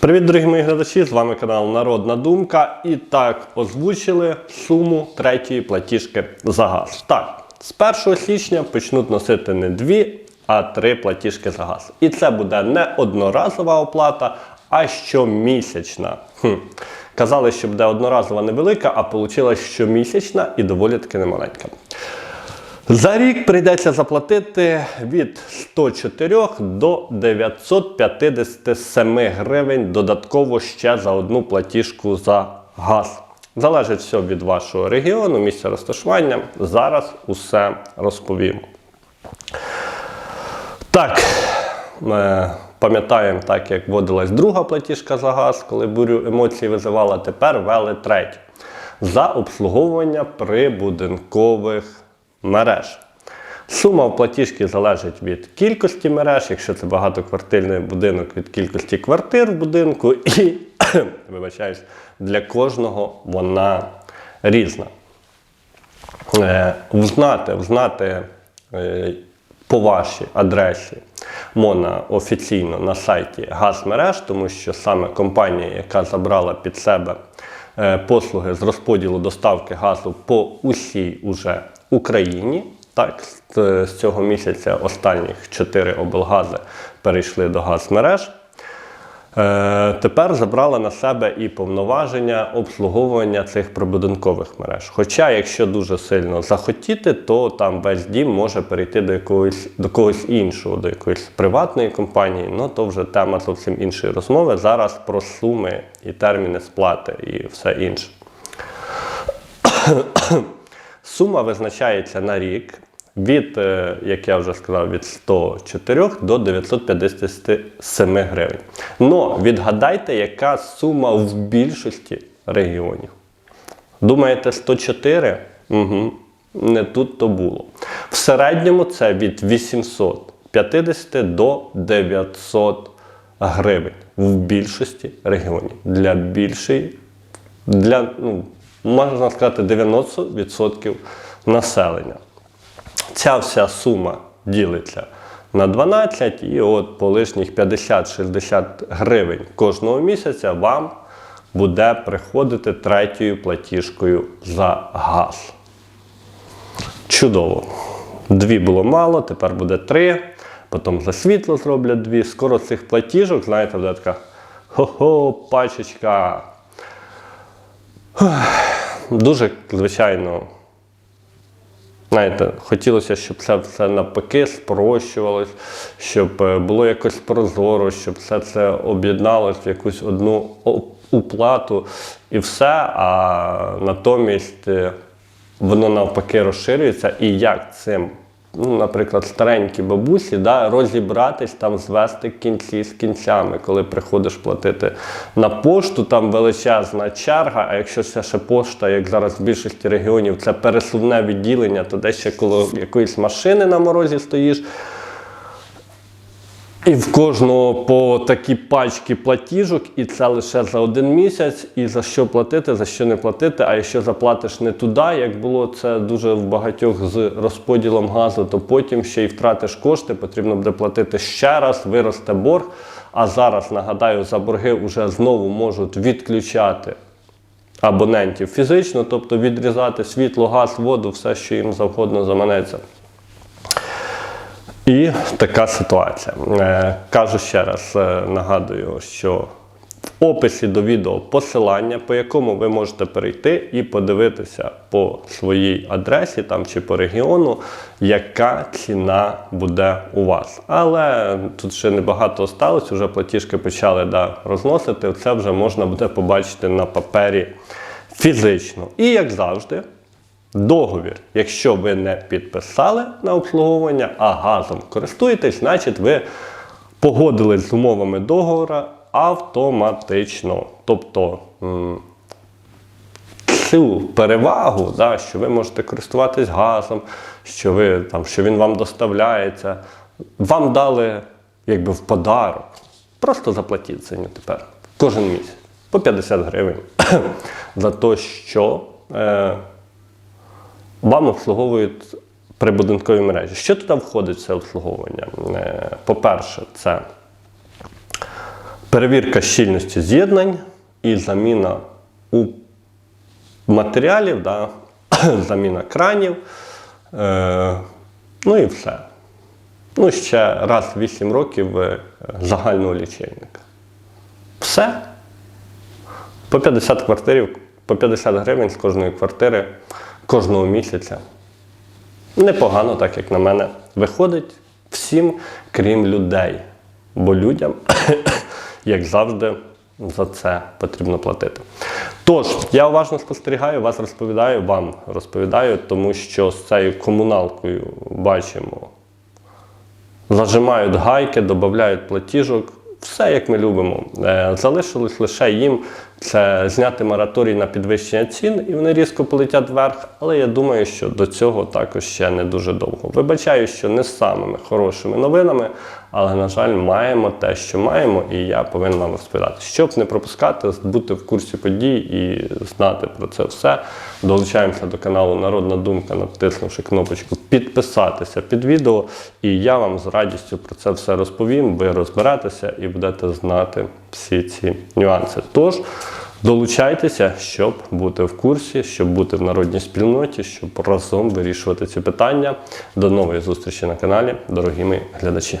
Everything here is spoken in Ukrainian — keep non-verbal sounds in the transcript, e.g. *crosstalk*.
Привіт, дорогі мої глядачі! З вами канал Народна Думка. І так озвучили суму третьої платіжки за газ. Так, з 1 січня почнуть носити не дві, а три платіжки за газ. І це буде не одноразова оплата, а щомісячна. Хм. Казали, що буде одноразова невелика, а вийшла щомісячна і доволі таки немаленька. За рік прийдеться заплатити від 104 до 957 гривень додатково ще за одну платіжку за газ. Залежить все від вашого регіону, місця розташування. Зараз усе розповім. Так, ми пам'ятаємо, так як вводилась друга платіжка за газ, коли бурю емоцій визивала, тепер ввели третю. За обслуговування прибудинкових мереж. Сума в платіжки залежить від кількості мереж, якщо це багатоквартирний будинок від кількості квартир в будинку, і *coughs* вибачаюсь, для кожного вона різна. Е, Взнати, взнати е, по вашій адресі можна офіційно на сайті Газмереж, тому що саме компанія, яка забрала під себе е, послуги з розподілу доставки газу по усій уже Україні. Так, з, цього місяця останніх 4 облгази перейшли до газмереж. Е, тепер забрала на себе і повноваження обслуговування цих прибудинкових мереж. Хоча, якщо дуже сильно захотіти, то там весь дім може перейти до якогось до когось іншого, до якоїсь приватної компанії. Ну то вже тема зовсім іншої розмови. Зараз про суми і терміни сплати і все інше. Сума визначається на рік від, е, як я вже сказав, від 104 до 957 гривень. Но відгадайте, яка сума в більшості регіонів. Думаєте, 104? Угу. Не тут то було. В середньому це від 850 до 900 гривень в більшості регіонів. Для більшої, для, ну, можна сказати, 90% населення. Ця вся сума ділиться на 12, і от по лишніх 50-60 гривень кожного місяця вам буде приходити третьою платіжкою за газ. Чудово. Дві було мало, тепер буде три. Потім за світло зроблять дві. Скоро цих платіжок, знаєте, буде така хо-хо, пачечка. Дуже, звичайно, знаєте, хотілося, щоб це все навпаки спрощувалось, щоб е, було якось прозоро, щоб все це об'єдналось в якусь одну уплату і все. А натомість е, воно навпаки розширюється. І як цим, ну, наприклад, старенькі бабусі, да, розібратись, там звести кінці з кінцями, коли приходиш платити на пошту, там величезна черга. А якщо це ще пошта, як зараз в більшості регіонів, це пересувне відділення, то де ще коло якоїсь машини на морозі стоїш. І в кожного по такі пачки платіжок, і це лише за один місяць. І за що платити, за що не платити. А якщо заплатиш не туди, як було це дуже в багатьох з розподілом газу, то потім ще й втратиш кошти, потрібно буде платити ще раз, виросте борг. А зараз, нагадаю, за борги вже знову можуть відключати абонентів фізично, тобто відрізати світло, газ, воду, все, що їм завгодно заманеться. І така ситуація. Е, кажу ще раз, е, нагадую, що в описі до відео посилання, по якому ви можете перейти і подивитися по своїй адресі там чи по регіону, яка ціна буде у вас. Але тут ще небагато осталось, вже платіжки почали да, розносити. Це вже можна буде побачити на папері фізично. І як завжди. Договір, якщо ви не підписали на обслуговування, а газом користуєтесь, значить ви погодились з умовами договору автоматично. Тобто цю перевагу, да, що ви можете користуватись газом, що, ви, там, що він вам доставляється, вам дали якби в подарок. Просто заплатіть за нього тепер кожен місяць по 50 гривень *clears throat* за те, що. Е, вам обслуговують прибудинкові мережі. Що туди входить в це обслуговування? Е, По-перше, це перевірка щільності з'єднань і заміна у матеріалів, да, *clears throat* заміна кранів. Е, ну і все. Ну, ще раз в 8 років е, загального лічильника. Все. По 50 квартирів, по 50 гривень з кожної квартири кожного місяця. Непогано, так як на мене, виходить всім, крім людей. Бо людям, *coughs* як завжди, за це потрібно платити. Тож, я уважно спостерігаю, вас розповідаю, вам розповідаю, тому що з цією комуналкою бачимо, зажимають гайки, додають платіжок. Все як ми любимо. Е, Залишилось лише їм це зняти мораторій на підвищення цін, і вони різко полетять вверх. Але я думаю, що до цього також ще не дуже довго. Вибачаю, що не з самими хорошими новинами, але, на жаль, маємо те, що маємо, і я повинен вам розповідати. Щоб не пропускати, бути в курсі подій і знати про це все. Долучаємося до каналу Народна Думка, натиснувши кнопочку підписатися під відео. І я вам з радістю про це все розповім. Ви розберетеся і будете знати всі ці нюанси. Тож долучайтеся, щоб бути в курсі, щоб бути в народній спільноті, щоб разом вирішувати ці питання. До нової зустрічі на каналі, дорогі мої глядачі.